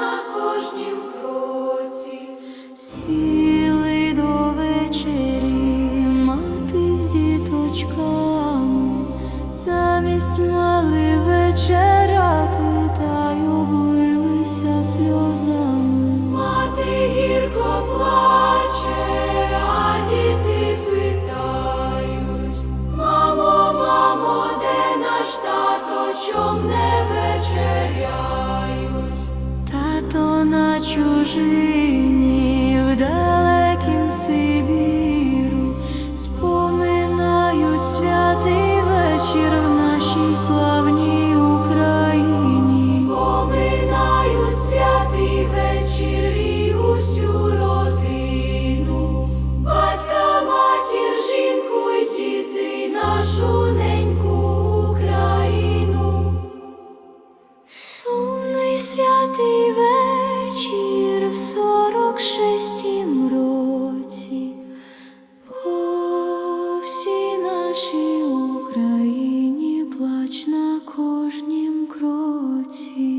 на кожнім кроці, сіли до вечері, мати з діточками, замість мали сльозами. Мати гірко плаче, а діти питають, мамо, мамо, наш тато, чом не чужині в далекім Сибіру. Споминають святий вечір в нашій славній Україні, споминають святий вечір і усю родину, батька, матір, жінку і діти нашу неньку Україну. Святий вечір вечір в сорок шестім році по всій нашій Україні плач на кожнім кроці.